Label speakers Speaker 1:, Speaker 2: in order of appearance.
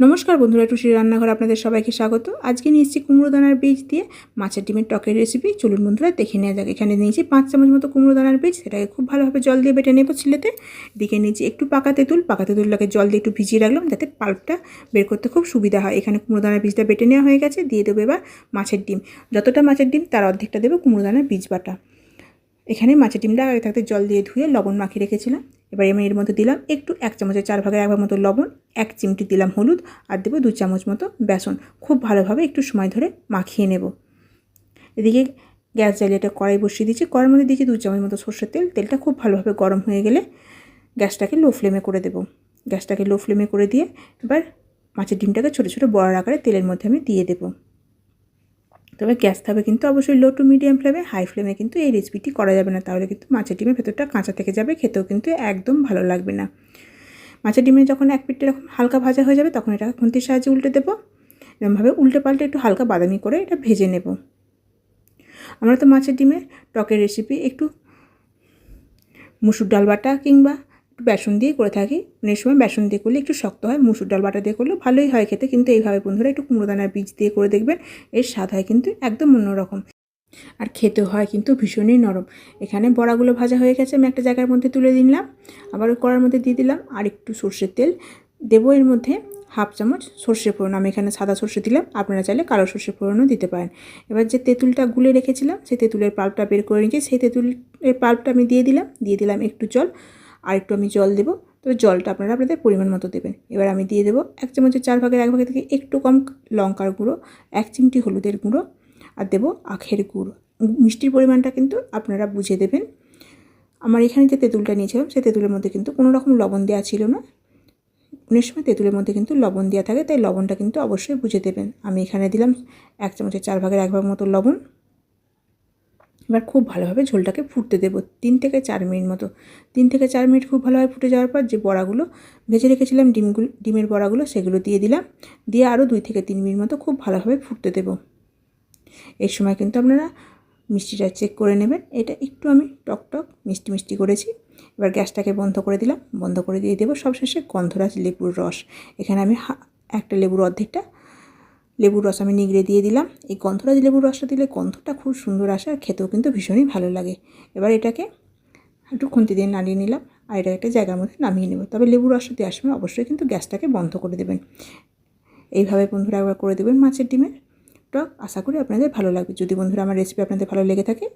Speaker 1: নমস্কার বন্ধুরা, টুসির রান্নাঘর আপনাদের সবাইকে স্বাগত। আজকে নিয়েছি কুমড়ো দানার বীজ দিয়ে মাছের ডিমের টকের রেসিপি চলুন বন্ধুরা, দেখে নেওয়া যাক। এখানে নিয়েছি পাঁচ চামচ মতো কুমড়ো দানার বীজ। সেটাকে খুব ভালোভাবে জল দিয়ে বেটে নেব ছিলেতে। দিকে নিয়েছি একটু পাকা তেঁতুল। পাকা তেঁতুলটাকে জল দিয়ে একটু ভিজিয়ে রাখলাম যাতে পাল্পটা বের করতে খুব সুবিধা হয়। এখানে কুমড়ো দানার বীজটা বেটে নেওয়া হয়ে গেছে। দিয়ে দেবো এবার মাছের ডিম। যতটা মাছের ডিম, তার অর্ধেকটা দেবো কুমড়ো দানার বীজ বাটা। এখানে মাছের ডিমটা আগে থাকতে জল দিয়ে ধুয়ে লবণ মাখিয়ে রেখেছিলাম। এবার আমি এর মধ্যে দিলাম একটু এক চামচের চার ভাগের এক ভাগ মতো লবণ, এক চিমটি দিলাম হলুদ আর দেবো দু চামচ মতো বেসন। খুব ভালোভাবে একটু সময় ধরে মাখিয়ে নেব। এদিকে গ্যাস জ্বালিয়ে একটা কড়াই বসিয়ে দিচ্ছি। কড়াইয়ের মধ্যে দিয়েছি দু চামচ মতো সর্ষের তেল। তেলটা খুব ভালোভাবে গরম হয়ে গেলে গ্যাসটাকে লো ফ্লেমে করে দেবো। গ্যাসটাকে লো ফ্লেমে করে দিয়ে এবার মাছের ডিমটাকে ছোটো ছোটো বড়ার আকারে তেলের মধ্যে আমি দিয়ে দেবো। তবে গ্যাস থাকবে কিন্তু অবশ্যই লো টু মিডিয়াম ফ্লেমে হাই ফ্লেমে কিন্তু এই রেসিপিটি করা যাবে না। তাহলে কিন্তু মাছের ডিমের ভেতরটা কাঁচা থেকে যাবে, খেতেও কিন্তু একদম ভালো লাগবে না। মাছের ডিমে যখন এক পিঠটা এরকম হালকা ভাজা হয়ে যাবে, তখন এটাকে খুন্তির সাহায্যে উল্টে দেবো। এরকমভাবে উল্টে পাল্টে একটু হালকা বাদামি করে এটা ভেজে নেব। আমরা তো মাছের ডিমের টকের রেসিপি একটু মুসুর ডাল বাটা কিংবা বেসন দিয়ে করে থাকি। অনেক সময় বেসন দিয়ে করলে একটু শক্ত হয়, মুসুর ডাল বাটা দিয়ে করলেও ভালোই হয় খেতে। কিন্তু এইভাবে বন্ধুরা একটু কুমড়ো দানার বীজ দিয়ে করে দেখবেন, এর স্বাদ হয় কিন্তু একদম অন্যরকম। আর খেতেও হয় কিন্তু ভীষণই নরম। এখানে বড়াগুলো ভাজা হয়ে গেছে, আমি একটা জায়গার মধ্যে তুলে দিলাম আবার কড়ার মধ্যে দিয়ে দিলাম আর একটু সর্ষের তেল। দেবো এর মধ্যে হাফ চামচ সর্ষে ফোড়ন। আমি এখানে সাদা সর্ষে দিলাম, আপনারা চাইলে কালো সর্ষে ফোড়নও দিতে পারেন। এবার যে তেঁতুলটা গুলে রেখেছিলাম, সেই তেঁতুলের পাল্পটা বের করে নিয়েছি। সেই তেঁতুলের পাল্পটা আমি দিয়ে দিলাম দিয়ে দিলাম একটু জল। আর একটু আমি জল দেবো। তবে জলটা আপনারা আপনাদের পরিমাণ মতো দেবেন। এবার আমি দিয়ে দেবো এক চামচের চার ভাগের এক ভাগের থেকে একটু কম লঙ্কার গুঁড়ো, এক চিমটি হলুদের গুঁড়ো, আর দেবো আখের গুঁড়ো। মিষ্টির পরিমাণটা কিন্তু আপনারা বুঝে দেবেন। আমার এখানে যে তেঁতুলটা নিয়েছিলাম, সেই তেঁতুলের মধ্যে কিন্তু কোনো রকম লবণ দেওয়া ছিল না। অনেক সময় তেঁতুলের মধ্যে কিন্তু লবণ দেওয়া থাকে, তাই লবণটা কিন্তু অবশ্যই বুঝে দেবেন। আমি এখানে দিলাম এক চামচের চার ভাগের এক ভাগ মতো লবণ। এবার খুব ভালোভাবে ঝোলটাকে ফুটতে দেবো তিন থেকে চার মিনিট মতো। তিন থেকে চার মিনিট খুব ভালোভাবে ফুটে যাওয়ার পর যে বড়াগুলো ভেজে রেখেছিলাম ডিমগুলো, ডিমের বড়াগুলো সেগুলো দিয়ে দিলাম। দিয়ে আরও দুই থেকে তিন মিনিট মতো খুব ভালোভাবে ফুটতে দেবো। এর সময় কিন্তু আপনারা মিষ্টিটা চেক করে নেবেন। এটা একটু আমি টক টক মিষ্টি মিষ্টি করেছি। এবার গ্যাসটাকে বন্ধ করে দিলাম। বন্ধ করে দিয়ে দেবো সবশেষে গন্ধরাজ লেবুর রস। এখানে আমি একটা লেবুর অর্ধেকটা লেবুর রস আমি নিগড়ে দিয়ে দিলাম। এই গন্ধরাজ লেবুর রসটা দিলে গন্ধটা খুব সুন্দর আসে আর খেতেও কিন্তু ভীষণই ভালো লাগে। এবার এটাকে একটু খুন্তি দিয়ে নাড়িয়ে নিলাম আর এটা একটা জায়গার মধ্যে নামিয়ে নেব। তবে লেবুর রসটা দিয়ে আসবে অবশ্যই কিন্তু গ্যাসটাকে বন্ধ করে দেবেন। এইভাবে বন্ধুরা একবার করে দেবেন মাছের ডিমের টক। আশা করি আপনাদের ভালো লাগবে। যদি বন্ধুরা আমার রেসিপি আপনাদের ভালো লেগে থাকে